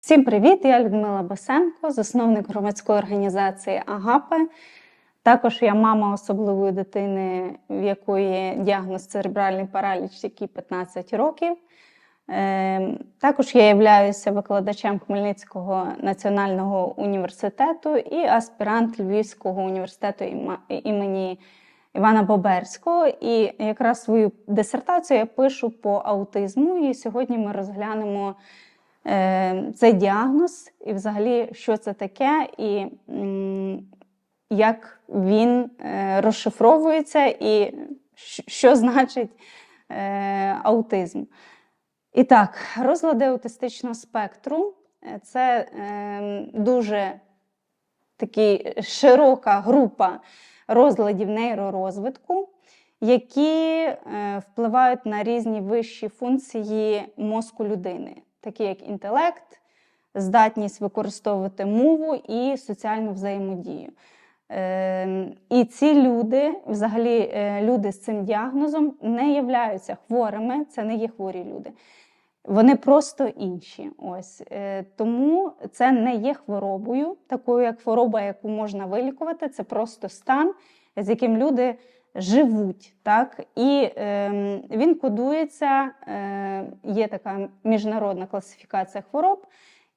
Всім привіт! Я Людмила Басенко, засновник громадської організації Агапи. Також я мама особливої дитини, в якої діагноз церебральний параліч, який 15 років. Е, Також я являюся викладачем Хмельницького національного університету і аспірант Львівського університету імені Івана Боберського. І якраз свою дисертацію я пишу по аутизму. І сьогодні ми розглянемо цей діагноз, і взагалі, що це таке, і як він е, розшифровується, і що значить е, аутизм. І так, розлади аутистичного спектру це е, дуже такий широка група розладів нейророзвитку, які е, впливають на різні вищі функції мозку людини, такі як інтелект, здатність використовувати мову і соціальну взаємодію. Е, І ці люди, взагалі, е, люди з цим діагнозом, не являються хворими, це не є хворі люди. Вони просто інші. Ось Е, тому це не є хворобою, такою як хвороба, яку можна вилікувати. Це просто стан, з яким люди живуть. Так? І е, він кодується, е, є така міжнародна класифікація хвороб,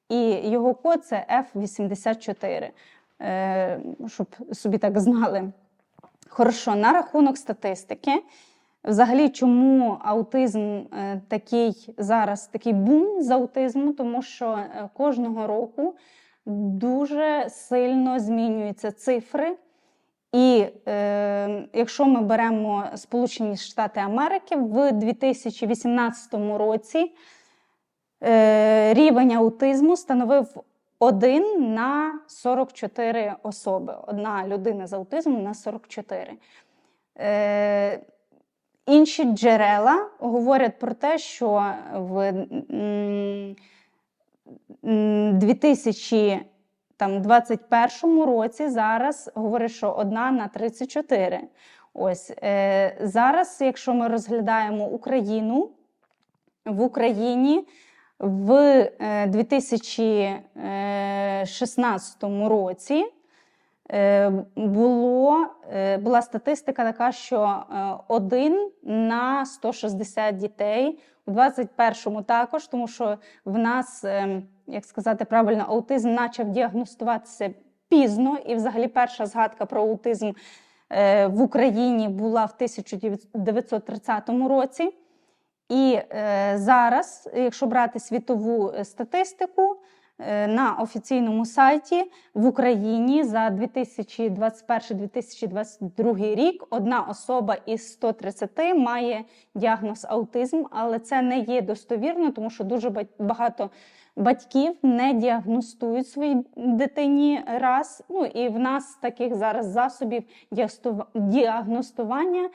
і його код це F84. Е, щоб собі так знали. Хорошо, на рахунок статистики. Взагалі, чому аутизм е, такий зараз такий бум з аутизму? Тому що е, кожного року дуже сильно змінюються цифри. І е, якщо ми беремо Сполучені Штати Америки, в 2018 році е, рівень аутизму становив 1 на 44 особи. Одна людина з аутизмом на 44. Е, Інші джерела говорять про те, що в 2000 там 21 році зараз говорить, що одна на 34. Ось е, зараз, якщо ми розглядаємо Україну в Україні в е, 2016 році. Е, було, е, була статистика така, що один на 160 дітей у 21-му також, тому що в нас, е, як сказати правильно, аутизм почав діагностуватися пізно, і взагалі перша згадка про аутизм е, в Україні була в 1930 році. І е, зараз, якщо брати світову е, статистику, на офіційному сайті в Україні за 2021-2022 рік одна особа із 130 має діагноз аутизм, але це не є достовірно, тому що дуже ба- багато батьків не діагностують своїй дитині раз. Ну і в нас таких зараз засобів діагностува- діагностування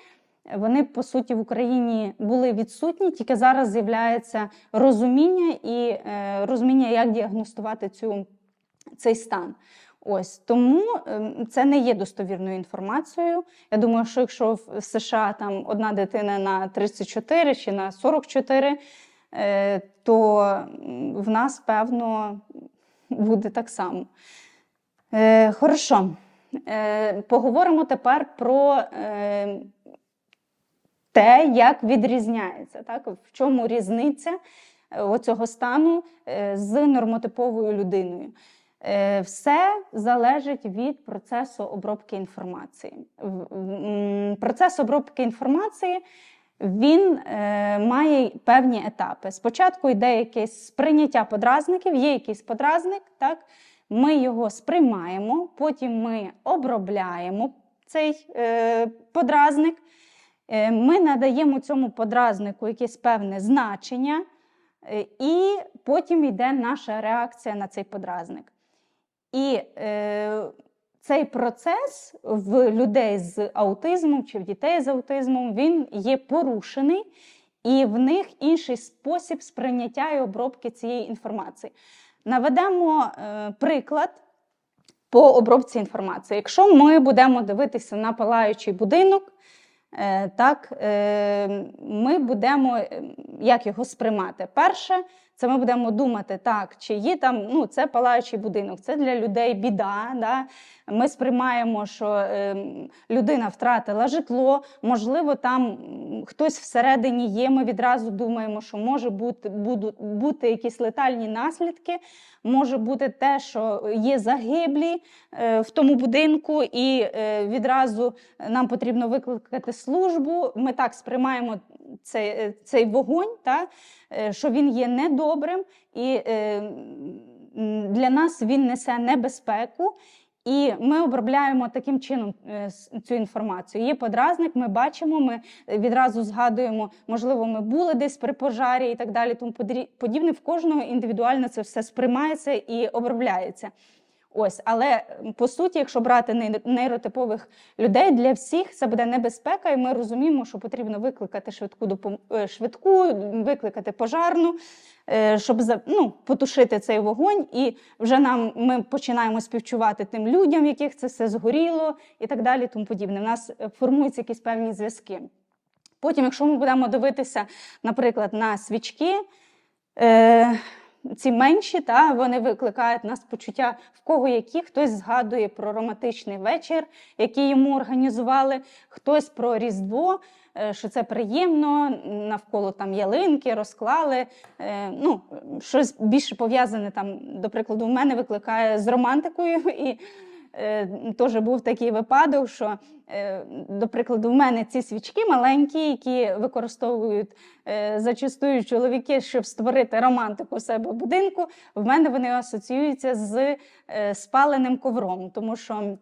вони по суті в Україні були відсутні, тільки зараз з'являється розуміння і е, розуміння, як діагностувати цю, цей стан. Ось тому ем, це не є достовірною інформацією. Я думаю, що якщо в США там одна дитина на 34 чи на 44, е, то в нас певно буде так само. Е, Хорошо. Поговоримо тепер про е, те, як відрізняється, так? в чому різниця е, оцього стану е, з нормотиповою людиною. Е, Все залежить від процесу обробки інформації. Процес обробки інформації він має певні етапи. Спочатку йде якесь сприйняття подразників, є якийсь подразник, так? ми його сприймаємо, потім ми обробляємо цей подразник. Е, Ми надаємо цьому подразнику якесь певне значення, е, і потім йде наша реакція на цей подразник. І е, цей процес в людей з аутизмом чи в дітей з аутизмом він є порушений, і в них інший спосіб сприйняття і обробки цієї інформації. Наведемо е, приклад по обробці інформації. Якщо ми будемо дивитися на палаючий будинок, так, е, ми будемо е, як його сприймати. Перше, це ми будемо думати, так, чи є там, ну, це палаючий будинок, це для людей біда. Да? Ми сприймаємо, що е, людина втратила житло, можливо, там хтось всередині є. Ми відразу думаємо, що може бути, будуть, бути якісь летальні наслідки, може бути те, що є загиблі е, в тому будинку, і е, відразу нам потрібно викликати службу. Ми так сприймаємо цей, е, цей вогонь, та, е, що він є недобрим, і е, для нас він несе небезпеку. І ми обробляємо таким чином цю інформацію. Є подразник, ми бачимо, ми відразу згадуємо, можливо, ми були десь при пожарі і так далі. Тому подібне в кожного індивідуально це все сприймається і обробляється. Ось, але по суті, якщо брати нейротипових людей, для всіх це буде небезпека, і ми розуміємо, що потрібно викликати швидку допом... е, швидку, викликати пожарну, е, щоб ну, потушити цей вогонь. І вже нам ми починаємо співчувати тим людям, в яких це все згоріло, і так далі. Тому подібне. У нас е, формуються якісь певні зв'язки. Потім, якщо ми будемо дивитися, наприклад, на свічки. Ці менші, та, вони викликають нас почуття, в кого які, хтось згадує про романтичний вечір, який йому організували, хтось про Різдво, е, що це приємно, навколо там ялинки розклали. Е, ну, щось більше пов'язане там, до прикладу, в мене викликає з романтикою. І теж був такий випадок, що, е, до прикладу, в мене ці свічки маленькі, які використовують е, зачастую чоловіки, щоб створити романтику у себе в будинку. В мене вони асоціюються з е, спаленим ковром, тому що.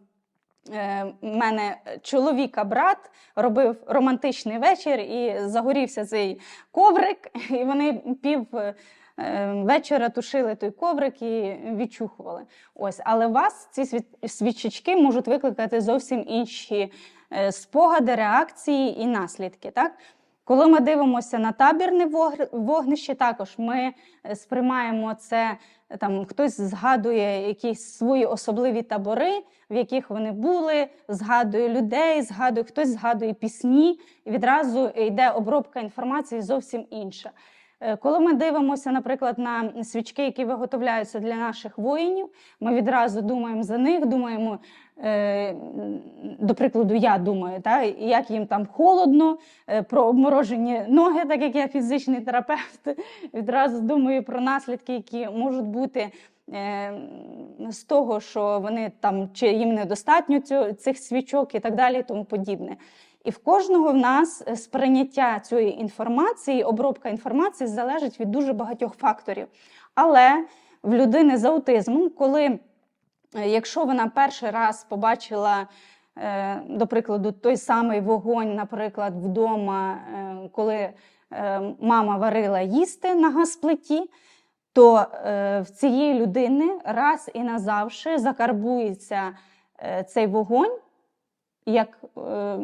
Е, в мене чоловіка брат робив романтичний вечір і загорівся цей коврик, і вони пів е, вечора тушили той коврик і відчухували. Ось, але у вас ці свічечки можуть викликати зовсім інші е, спогади, реакції і наслідки. Так? Коли ми дивимося на табірне вогнище, також ми е, сприймаємо це. Там хтось згадує якісь свої особливі табори, в яких вони були, згадує людей, згадує хтось згадує пісні, і відразу йде обробка інформації зовсім інша. Е, Коли ми дивимося, наприклад, на свічки, які виготовляються для наших воїнів, ми відразу думаємо за них, думаємо, е, до прикладу, я думаю, та, як їм там холодно, е, про обморожені ноги, так як я фізичний терапевт, відразу думаю про наслідки, які можуть бути. З того, що вони там чи їм недостатньо цих свічок і так далі, і тому подібне. І в кожного в нас е, сприйняття цієї інформації, обробка інформації залежить від дуже багатьох факторів. Але в людини з аутизмом, коли, е, якщо вона перший раз побачила, е, до прикладу, той самий вогонь, наприклад, вдома, коли мама варила їсти на газплиті, то в цієї людини раз і назавше закарбується цей вогонь як е,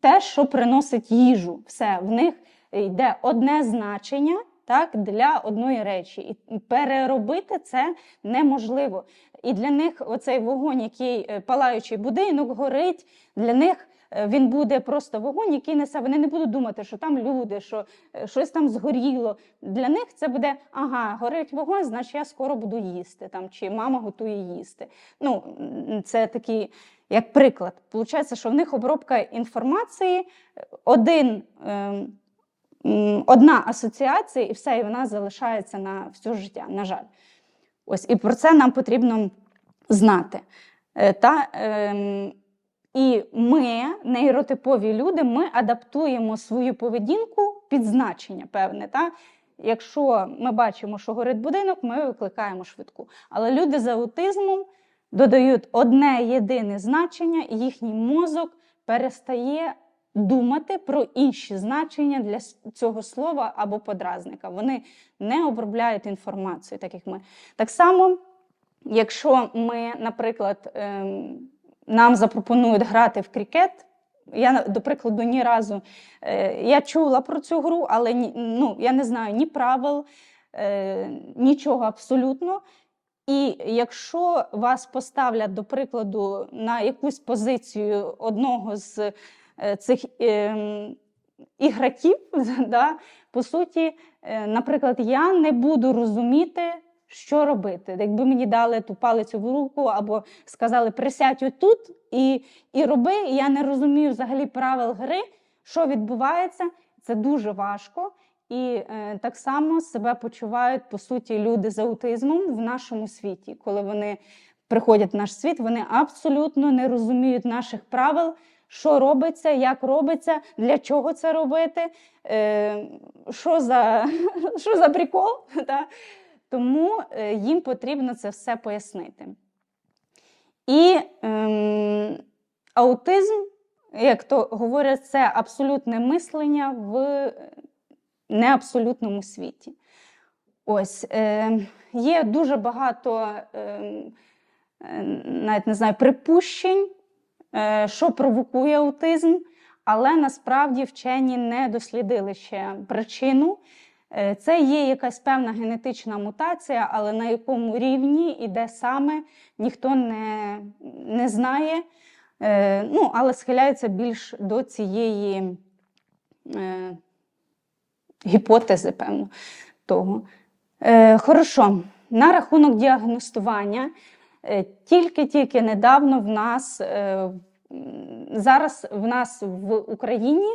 те, що приносить їжу. Все, в них йде одне значення так, для одної речі. І переробити це неможливо. І для них оцей вогонь, який е, палаючий будинок, горить, для них. е, Він буде просто вогонь, який несе. Вони не будуть думати, що там люди, що е, щось там згоріло. Для них це буде ага, горить вогонь, значить я скоро буду їсти. Там чи мама готує їсти. Ну це такий як приклад. Получається, що в них обробка інформації, один, ем, одна асоціація, і все, і вона залишається на все життя, на жаль. Ось, і про це нам потрібно знати. Е, Та, ем, і ми, нейротипові люди, ми адаптуємо свою поведінку під значення певне. Та? Якщо ми бачимо, що горить будинок, ми викликаємо швидку. Але люди з аутизмом додають одне єдине значення, і їхній мозок перестає думати про інші значення для цього слова або подразника. Вони не обробляють інформацію, так як ми. Так само, якщо ми, наприклад, ем, нам запропонують грати в крикет. Я, до прикладу, ні разу е, я чула про цю гру, але ні, ну, я не знаю ні правил, е, нічого абсолютно. І якщо вас поставлять, до прикладу, на якусь позицію одного з е, цих ем, ігроків. Да? По суті, е, наприклад, я не буду розуміти, що робити. Якби мені дали ту палицю в руку або сказали присядь отут і, і роби, я не розумію взагалі правил гри, що відбувається, це дуже важко. І е, так само себе почувають по суті люди з аутизмом в нашому світі, коли вони приходять в наш світ, вони абсолютно не розуміють наших правил, що робиться, як робиться, для чого це робити, е, що за що за прикол. Та? Тому е, їм потрібно це все пояснити. І ем, аутизм, як то говорять, це абсолютне мислення в неабсолютному світі. Ось е, є дуже багато, е, навіть не знаю, припущень, е, що провокує аутизм, але насправді вчені не дослідили ще причину. Е, Це є якась певна генетична мутація, але на якому рівні і де саме ніхто не, не знає, е, ну, але схиляється більш до цієї. Е, гіпотези, певно, того. Е, Хорошо, на рахунок діагностування. Е, Тільки-тільки недавно в нас е, зараз в нас в Україні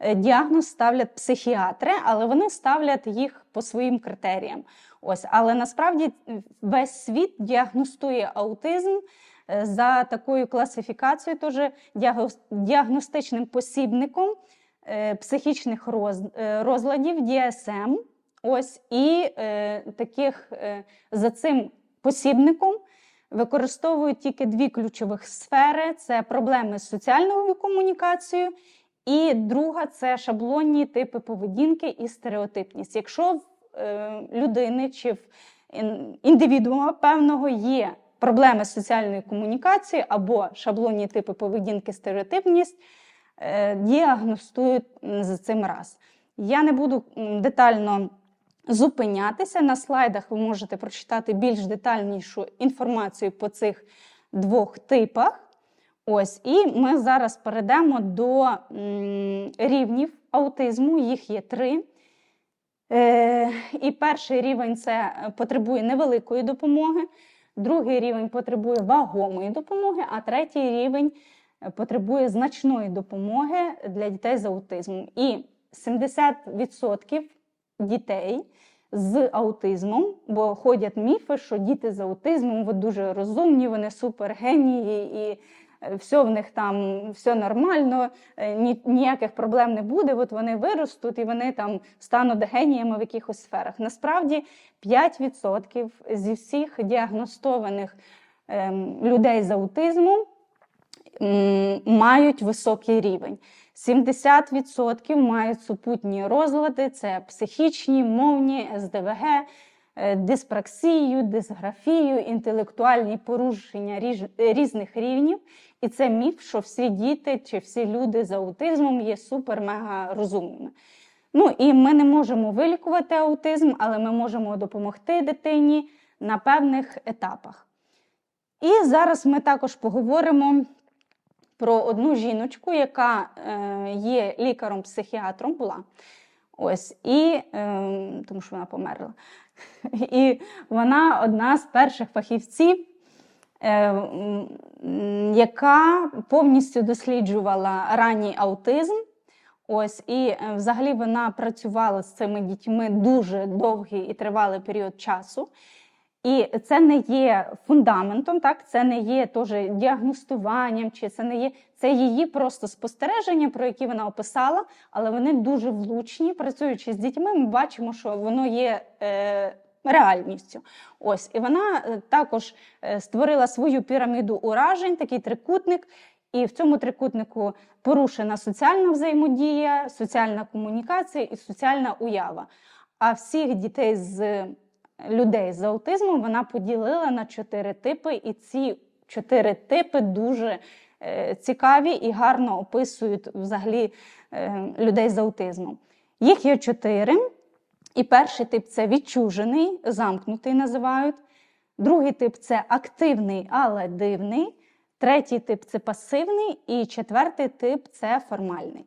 е, діагноз ставлять психіатри, але вони ставлять їх по своїм критеріям. Ось, але насправді весь світ діагностує аутизм за такою класифікацією, теж діагностичним посібником психічних роз- е, розладів DSM. Ось і е, таких е, за цим посібником використовують тільки дві ключових сфери: це проблеми з соціальною комунікацією, і друга це шаблонні типи поведінки і стереотипність. Якщо в е, людини чи в ін- індивідуума певного є проблеми з соціальною комунікацією або шаблонні типи поведінки, стереотипність, е, діагностують м, за цим раз. Я не буду детально зупинятися. На слайдах ви можете прочитати більш детальнішу інформацію по цих двох типах. Ось, і ми зараз перейдемо до рівнів аутизму. Їх є три. Е, і перший рівень це е, потребує невеликої допомоги, другий рівень потребує вагомої допомоги, а третій рівень е, потребує значної допомоги для дітей з аутизмом. І 70% дітей з аутизмом, бо ходять міфи, що діти з аутизмом вони дуже розумні, вони супергенії і е, все в них там все нормально, е, ні, ніяких проблем не буде. От вони виростуть і вони там стануть геніями в якихось сферах. Насправді 5% зі всіх діагностованих ем, людей з аутизмом мають високий рівень. 70% мають супутні розлади: це психічні, мовні, СДВГ, е, диспраксію, дисграфію, інтелектуальні порушення різних рівнів. І це міф, що всі діти чи всі люди з аутизмом є супер-мега розумними. Ну і ми не можемо вилікувати аутизм, але ми можемо допомогти дитині на певних етапах. І зараз ми також поговоримо про одну жіночку, яка е, є лікаром-психіатром, була. Ось, і, е, тому що вона померла. І вона одна з перших фахівців, е, яка повністю досліджувала ранній аутизм. Ось, і взагалі вона працювала з цими дітьми дуже довгий і тривалий період часу. І це не є фундаментом, так це не є теж діагностуванням, чи це не є це її просто спостереження, про які вона описала, але вони дуже влучні. Працюючи з дітьми, ми бачимо, що воно є е, реальністю. Ось і вона е, також е, створила свою піраміду уражень, такий трикутник. І в цьому трикутнику порушена соціальна взаємодія, соціальна комунікація і соціальна уява. А всіх дітей з людей з аутизмом вона поділила на чотири типи, і ці чотири типи дуже е, цікаві і гарно описують взагалі е, людей з аутизмом. Їх є чотири. І перший тип це відчужений, замкнутий називають. Другий тип це активний, але дивний. Третій тип це пасивний, і четвертий тип це формальний.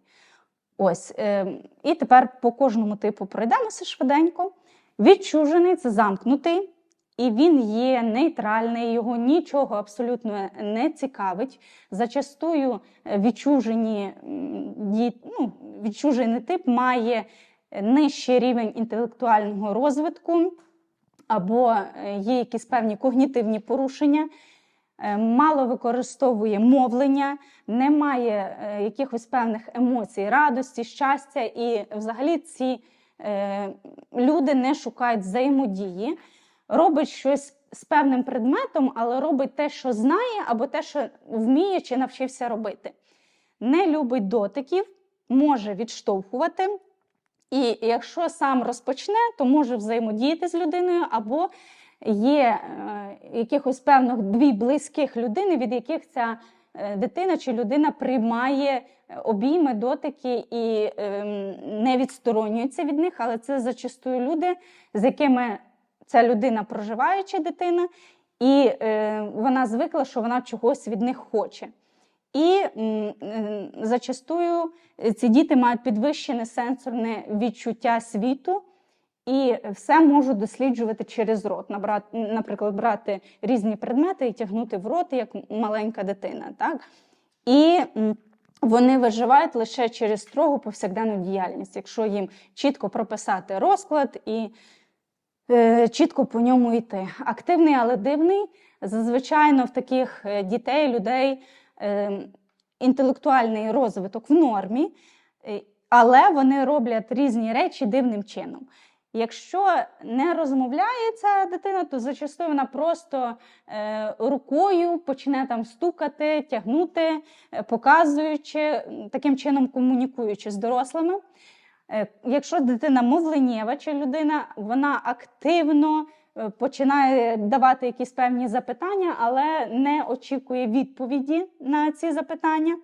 Ось. е, І тепер по кожному типу пройдемося швиденько. Відчужений це замкнутий, і він є нейтральний, його нічого абсолютно не цікавить. Зачастую е, відчужені ну, відчужений тип має нижчий рівень інтелектуального розвитку, або е, є якісь певні когнітивні порушення, е, мало використовує мовлення, не має якихось певних емоцій, радості, щастя, і взагалі ці люди не шукають взаємодії, робить щось з певним предметом, але робить те, що знає, або те, що вміє чи навчився робити. Не любить дотиків, може відштовхувати. І якщо сам розпочне, то може взаємодіяти з людиною, або є е, якихось певних дві близьких людини, від яких ця е, дитина чи людина приймає е, обійми, дотики і е, не відсторонюється від них, але це зачастую люди, з якими ця людина проживає чи дитина, і е, вона звикла, що вона чогось від них хоче. І зачастую ці діти мають підвищене сенсорне відчуття світу і все можуть досліджувати через рот. Набрати, наприклад, брати різні предмети і тягнути в рот, як маленька дитина. Так? І вони виживають лише через строгу повсякденну діяльність, якщо їм чітко прописати розклад і е, чітко по ньому йти. Активний, але дивний. Зазвичай в таких е, дітей, людей е, інтелектуальний розвиток в нормі, е, але вони роблять різні речі дивним чином. Якщо не розмовляє ця дитина, то зачастую вона просто е, рукою почне там стукати, тягнути, е, показуючи, таким чином комунікуючи з дорослими. Е, Якщо дитина мовленєва чи людина, вона активно е, починає давати якісь певні запитання, але не очікує відповіді на ці запитання.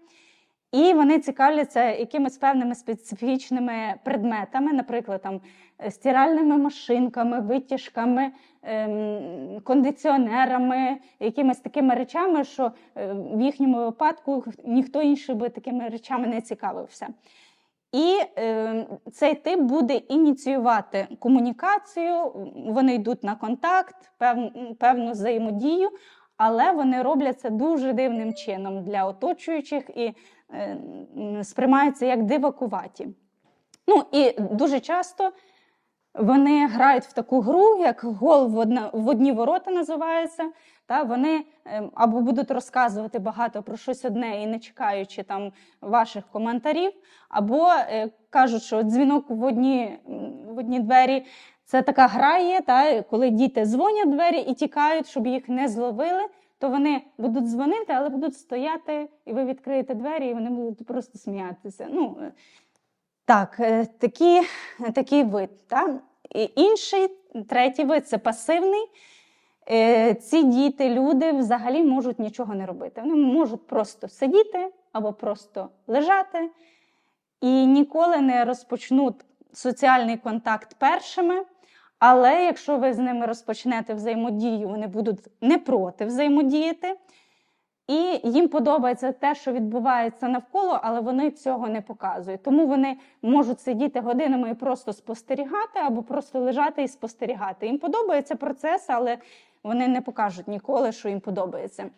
І вони цікавляться якимись певними специфічними предметами, наприклад, там, е, стиральними машинками, витяжками, ем, кондиціонерами, якимись такими речами, що е, в їхньому випадку ніхто інший би такими речами не цікавився. І е, цей тип буде ініціювати комунікацію, вони йдуть на контакт, пев, певну взаємодію, але вони роблять це дуже дивним чином для оточуючих і сприймаються як дивакуваті. Ну і дуже часто вони грають в таку гру, як гол в, одна, в одні ворота називається. Та вони ем, або будуть розказувати багато про щось одне і не чекаючи там ваших коментарів, або е, кажуть, що дзвінок в одні, в одні двері це така гра є, та, коли діти дзвонять двері і тікають, щоб їх не зловили, то вони будуть дзвонити, але будуть стояти, і ви відкриєте двері, і вони будуть просто сміятися. Ну, е, так, е, такі, такий вид. Та? І інший, третій вид це пасивний. Е, Ці діти, люди взагалі можуть нічого не робити. Вони можуть просто сидіти або просто лежати і ніколи не розпочнуть соціальний контакт першими. Але якщо ви з ними розпочнете взаємодію, вони будуть не проти взаємодіяти. І їм подобається те, що відбувається навколо, але вони цього не показують. Тому вони можуть сидіти годинами і просто спостерігати, або просто лежати і спостерігати. Їм подобається процес, але вони не покажуть ніколи, що їм подобається.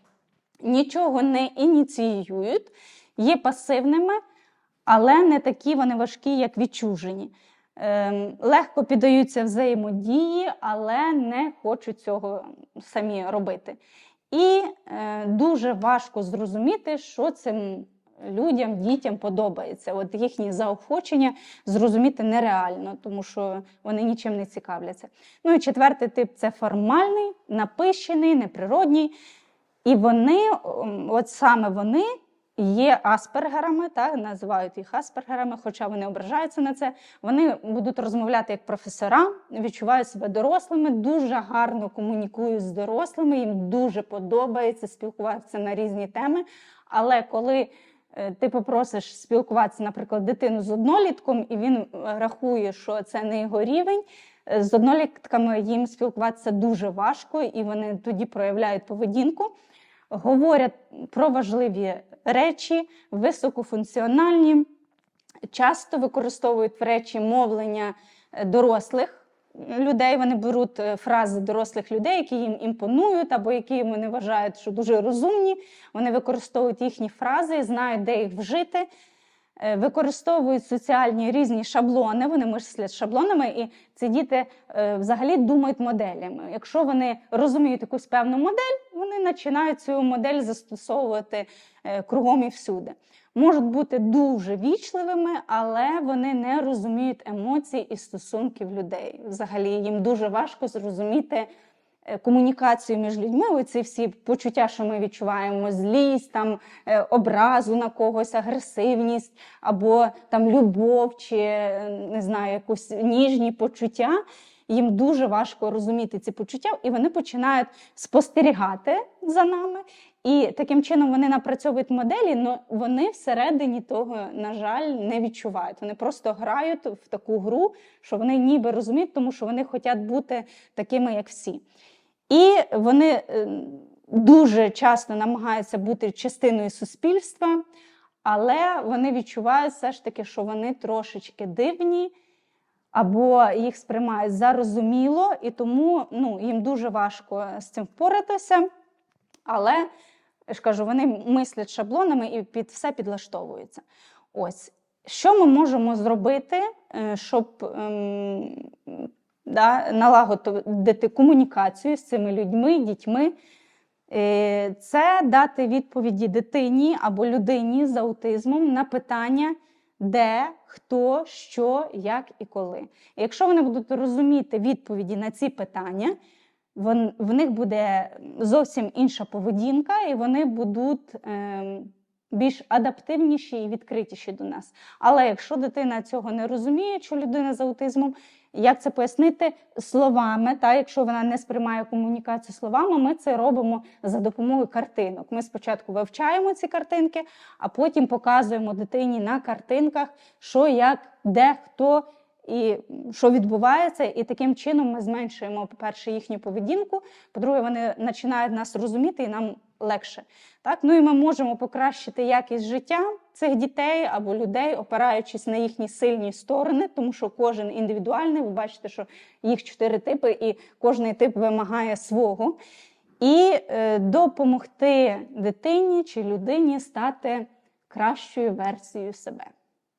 Нічого не ініціюють, є пасивними, але не такі вони важкі, як відчужені. Ем, легко піддаються взаємодії, але не хочуть цього самі робити. І е, дуже важко зрозуміти, що цим людям, дітям подобається. От їхні заохочення зрозуміти нереально, тому що вони нічим не цікавляться. Ну і четвертий тип це формальний, напищений, неприродній. І вони, от саме вони є аспергерами, так, називають їх аспергерами, хоча вони ображаються на це. Вони будуть розмовляти як професора, відчувають себе дорослими, дуже гарно комунікують з дорослими, їм дуже подобається спілкуватися на різні теми. Але коли е, ти попросиш спілкуватися, наприклад, дитину з однолітком, і він е, рахує, що це не його рівень. е, З однолітками їм спілкуватися дуже важко, і вони тоді проявляють поведінку говорять про важливі речі, високофункціональні, часто використовують в речі мовлення е, дорослих людей. Вони беруть е, фрази дорослих людей, які їм імпонують, або які вони вважають, що дуже розумні. Вони використовують їхні фрази, знають, де їх вжити. Е, Використовують соціальні різні шаблони, вони мислять шаблонами, і ці діти взагалі думають моделями. Якщо вони розуміють якусь певну модель, вони починають цю модель застосовувати е, кругом і всюди. Можуть бути дуже вічливими, але вони не розуміють емоцій і стосунків людей. Взагалі їм дуже важко зрозуміти е, комунікацію між людьми. Оці всі почуття, що ми відчуваємо, злість, там е, образу на когось, агресивність або там любов, чи не знаю, якусь ніжні почуття. Їм дуже важко розуміти ці почуття, і вони починають спостерігати за нами. І таким чином вони напрацьовують моделі, але вони всередині того, на жаль, не відчувають. Вони просто грають в таку гру, що вони ніби розуміють, тому що вони хочуть бути такими, як всі. І вони е, дуже часто намагаються бути частиною суспільства, але вони відчувають все ж таки, що вони трошечки дивні, або їх сприймають зарозуміло, і тому ну, їм дуже важко з цим впоратися. Але я ж кажу, вони мислять шаблонами і під все підлаштовуються. Ось що ми можемо зробити, е, щоб ем, да, налагодити комунікацію з цими людьми, дітьми. Е, Це дати відповіді дитині або людині з аутизмом на питання, де, хто, що, як і коли. І якщо вони будуть розуміти відповіді на ці питання, в них буде зовсім інша поведінка, і вони будуть ем, більш адаптивніші і відкритіші до нас. Але якщо дитина цього не розуміє, що людина з аутизмом, як це пояснити словами? Та якщо вона не сприймає комунікацію словами, ми це робимо за допомогою картинок. Ми спочатку вивчаємо ці картинки, а потім показуємо дитині на картинках, що, як, де, хто і що відбувається. І таким чином ми зменшуємо, по-перше, їхню поведінку. По-друге, вони починають нас розуміти і нам легше. Так? Ну і ми можемо покращити якість життя цих дітей або людей, опираючись на їхні сильні сторони, тому що кожен індивідуальний, ви бачите, що їх чотири типи, і кожний тип вимагає свого. І е, допомогти дитині чи людині стати кращою версією себе.